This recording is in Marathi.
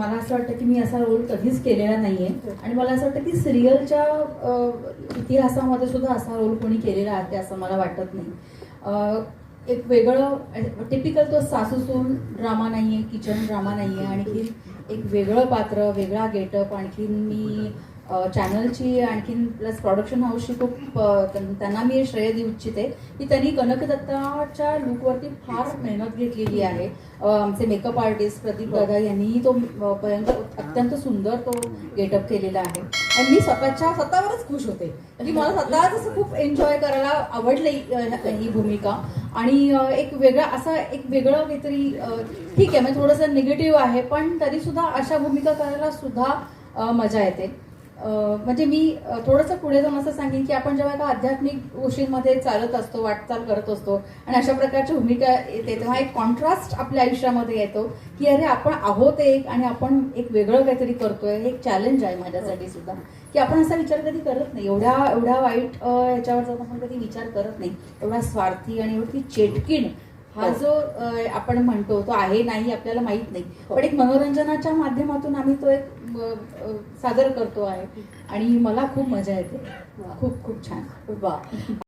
मला असं वाटतं की मी असा रोल कधीच केलेला नाहीये. आणि मला असं वाटतं की सिरियलच्या इतिहासामध्ये सुद्धा असा रोल कोणी केलेला आहे असं मला वाटत नाही. एक वेगळं म्हणजे टिपिकल तो सासूसून ड्रामा नाहीये किचन ड्रामा नाहीये. आणखी एक वेगळं पात्र वेगळा गेटअप आणखीन मी चॅनलची आणखीन प्लस प्रोडक्शन हाऊसची खूप त्यांना मी श्रेय देऊ इच्छिते. की त्यांनी कनकदत्ताच्या लुकवरती फार मेहनत घेतलेली आहे. आमचे मेकअप आर्टिस्ट प्रदीप दादा यांनीही तो अत्यंत सुंदर तो गेटअप केलेला आहे. आणि मी स्वतःच्या स्वतःवरच खुश होते. की मला स्वतःच असं खूप एन्जॉय करायला आवडली ही भूमिका. आणि एक वेगळा असा एक वेगळं काहीतरी ठीक आहे म्हणजे थोडंसं निगेटिव्ह आहे पण तरी सुद्धा अशा भूमिका करायला सुद्धा मजा येते. म्हणजे मी थोडंसं पुढे जाऊन असं सांगेन की आपण जेव्हा एका आध्यात्मिक गोष्टींमध्ये चालत असतो वाटचाल करत असतो आणि अशा प्रकारची भूमिका येते तेव्हा एक कॉन्ट्रास्ट आपल्या आयुष्यामध्ये येतो की अरे आपण आहोत एक आणि आपण एक वेगळं काहीतरी करतोय हे एक चॅलेंज आहे माझ्यासाठी सुद्धा. की आपण असा विचार कधी करत नाही. एवढ्या एवढ्या वाईट ह्याच्यावर जाऊन आपण कधी विचार करत नाही. एवढा स्वार्थी आणि एवढी चेटकीण हा जो अ, आपण म्हणतो तो आहे नाही आपल्याला माहीत नाही. पण एक मनोरंजनाच्या माध्यमातून आम्ही तो एक सादर करतो आहे. आणि मला खूप मजा येते. खूप खूप छान. वा.